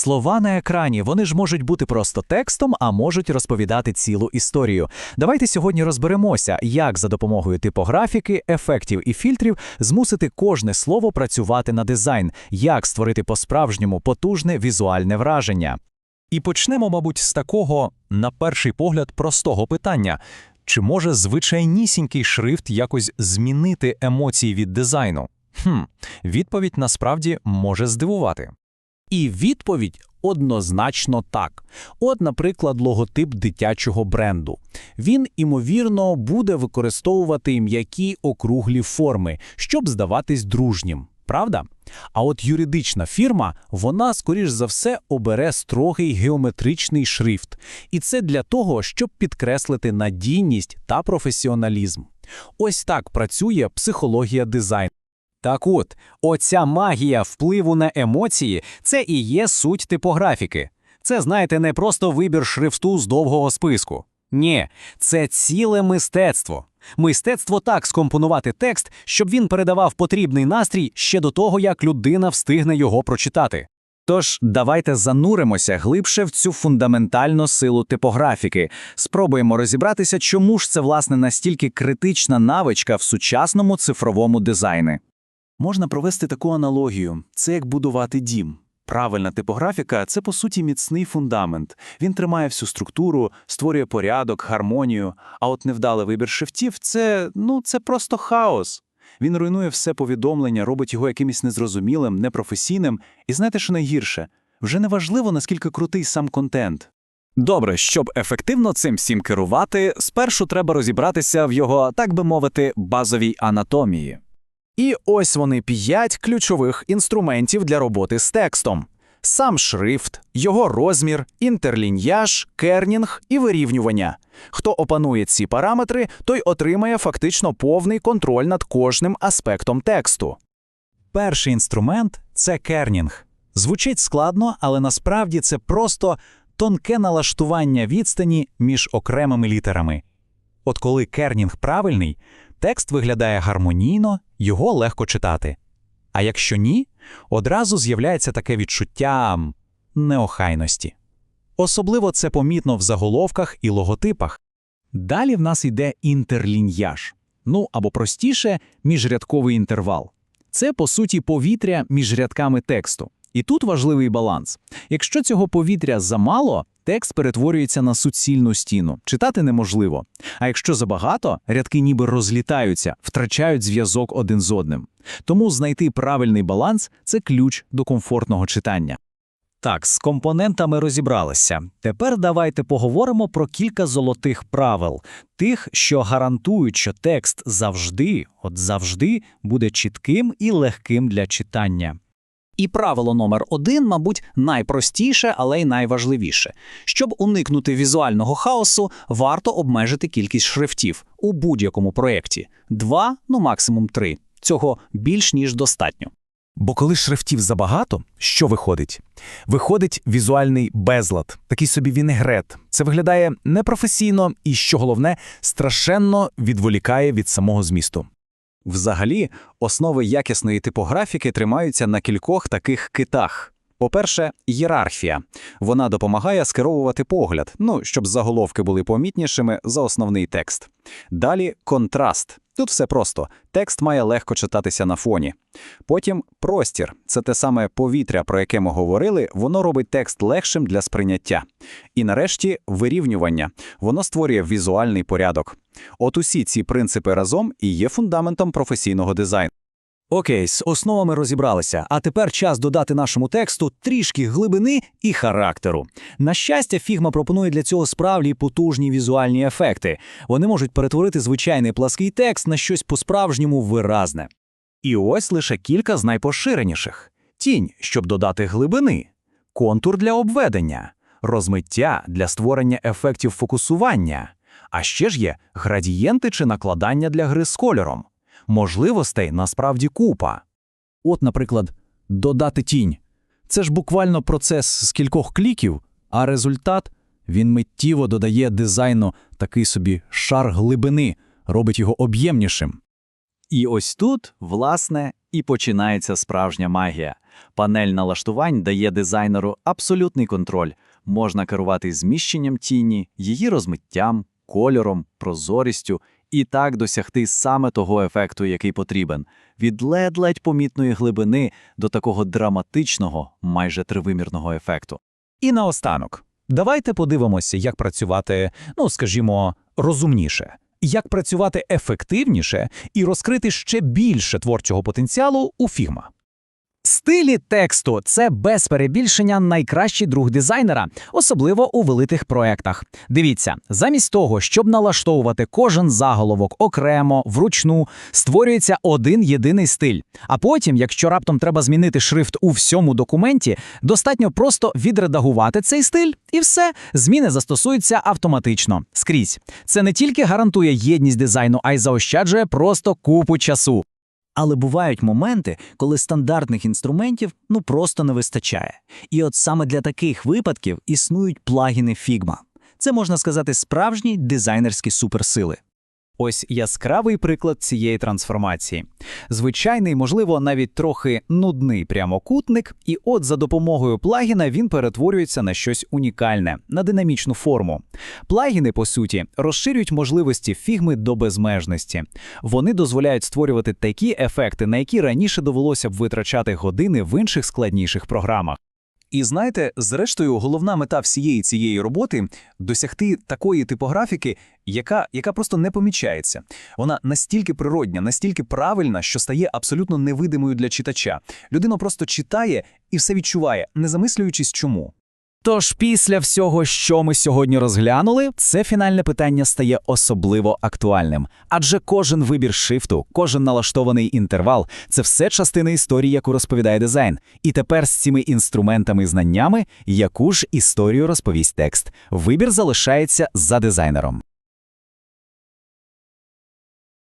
Слова на екрані вони ж можуть бути просто текстом, а можуть розповідати цілу історію. Давайте сьогодні розберемося, як за допомогою типографіки, ефектів і фільтрів змусити кожне слово працювати на дизайн, як створити по-справжньому потужне візуальне враження. І почнемо, мабуть, з такого, на перший погляд, простого питання. Чи може звичайнісінький шрифт якось змінити емоції від дизайну? Хм, відповідь насправді може здивувати. І відповідь однозначно так. От, наприклад, логотип дитячого бренду. Він, імовірно, буде використовувати м'які округлі форми, щоб здаватись дружнім. Правда? А от юридична фірма, вона, скоріш за все, обере строгий геометричний шрифт. І це для того, щоб підкреслити надійність та професіоналізм. Ось так працює психологія дизайну. Так от, оця магія впливу на емоції це і є суть типографіки. Це, знаєте, не просто вибір шрифту з довгого списку. Ні, це ціле мистецтво. Мистецтво так скомпонувати текст, щоб він передавав потрібний настрій ще до того, як людина встигне його прочитати. Тож давайте зануримося глибше в цю фундаментальну силу типографіки. Спробуємо розібратися, чому ж це власне настільки критична навичка в сучасному цифровому дизайні. Можна провести таку аналогію: це як будувати дім. Правильна типографіка це по суті міцний фундамент. Він тримає всю структуру, створює порядок, гармонію. А от невдалий вибір шрифтів це ну це просто хаос. Він руйнує все повідомлення, робить його якимось незрозумілим, непрофесійним. І знаєте, що найгірше? Вже не важливо, наскільки крутий сам контент. Добре, щоб ефективно цим всім керувати, спершу треба розібратися в його, так би мовити, базовій анатомії. І ось вони п'ять ключових інструментів для роботи з текстом: сам шрифт, його розмір, інтерліньяж, кернінг і вирівнювання. Хто опанує ці параметри, той отримає фактично повний контроль над кожним аспектом тексту. Перший інструмент це кернінг. Звучить складно, але насправді це просто тонке налаштування відстані між окремими літерами. От коли кернінг правильний, текст виглядає гармонійно, його легко читати. А якщо ні, одразу з'являється таке відчуття неохайності. Особливо це помітно в заголовках і логотипах. Далі в нас йде інтерліньяж, ну або простіше, міжрядковий інтервал. Це, по суті, повітря між рядками тексту. І тут важливий баланс. Якщо цього повітря замало, текст перетворюється на суцільну стіну, читати неможливо. А якщо забагато, рядки ніби розлітаються, втрачають зв'язок один з одним. Тому знайти правильний баланс це ключ до комфортного читання. Так, з компонентами розібралися. Тепер давайте поговоримо про кілька золотих правил, тих, що гарантують, що текст завжди, от завжди, буде чітким і легким для читання. І правило номер один, мабуть, найпростіше, але й найважливіше. Щоб уникнути візуального хаосу, варто обмежити кількість шрифтів у будь-якому проєкті. Два, ну максимум три. Цього більш ніж достатньо. Бо коли шрифтів забагато, що виходить? Виходить візуальний безлад, такий собі вінегрет. Це виглядає непрофесійно і, що головне, страшенно відволікає від самого змісту. Взагалі, основи якісної типографіки тримаються на кількох таких китах. По-перше, ієрархія. Вона допомагає скеровувати погляд, ну, щоб заголовки були помітнішими за основний текст. Далі контраст. Тут все просто. Текст має легко читатися на фоні. Потім простір це те саме повітря, про яке ми говорили, воно робить текст легшим для сприйняття. І нарешті вирівнювання. Воно створює візуальний порядок. От усі ці принципи разом і є фундаментом професійного дизайну. Окей, з основами розібралися, а тепер час додати нашому тексту трішки глибини і характеру. На щастя, Фігма пропонує для цього справді потужні візуальні ефекти. Вони можуть перетворити звичайний плаский текст на щось по-справжньому виразне. І ось лише кілька з найпоширеніших: тінь, щоб додати глибини, контур для обведення, розмиття для створення ефектів фокусування. А ще ж є градієнти чи накладання для гри з кольором. Можливостей насправді купа. От, наприклад, додати тінь. Це ж буквально процес з кількох кліків, а результат він миттєво додає дизайну такий собі шар глибини, робить його об'ємнішим. І ось тут, власне, І починається справжня магія. Панель налаштувань дає дизайнеру абсолютний контроль. Можна керувати зміщенням тіні, її розмиттям, кольором, прозорістю і так досягти саме того ефекту, який потрібен. Від ледь-ледь помітної глибини до такого драматичного, майже тривимірного ефекту. І наостанок, давайте подивимося, як працювати, ну, скажімо, розумніше, як працювати ефективніше і розкрити ще більше творчого потенціалу у Figma. Стилі тексту це без перебільшення найкращий друг дизайнера, особливо у великих проектах. Дивіться, замість того, щоб налаштовувати кожен заголовок окремо, вручну, створюється один єдиний стиль. А потім, якщо раптом треба змінити шрифт у всьому документі, достатньо просто відредагувати цей стиль, і все, зміни застосуються автоматично скрізь. Це не тільки гарантує єдність дизайну, а й заощаджує просто купу часу. Але бувають моменти, коли стандартних інструментів ну просто не вистачає. І от саме для таких випадків існують плагіни Figma. Це можна сказати справжні дизайнерські суперсили. Ось яскравий приклад цієї трансформації. Звичайний, можливо, навіть трохи нудний прямокутник, і от за допомогою плагіна він перетворюється на щось унікальне, на динамічну форму. Плагіни, по суті, розширюють можливості фігми до безмежності. Вони дозволяють створювати такі ефекти, на які раніше довелося б витрачати години в інших складніших програмах. І знаєте, зрештою, головна мета всієї цієї роботи досягти такої типографіки, яка, яка просто не помічається. Вона настільки природня, настільки правильна, що стає абсолютно невидимою для читача. Людина просто читає і все відчуває, не замислюючись чому. Тож після всього, що ми сьогодні розглянули, це фінальне питання стає особливо актуальним. Адже кожен вибір шифту, кожен налаштований інтервал це все частина історії, яку розповідає дизайн. І тепер з цими інструментами і знаннями, яку ж історію розповість текст. Вибір залишається за дизайнером.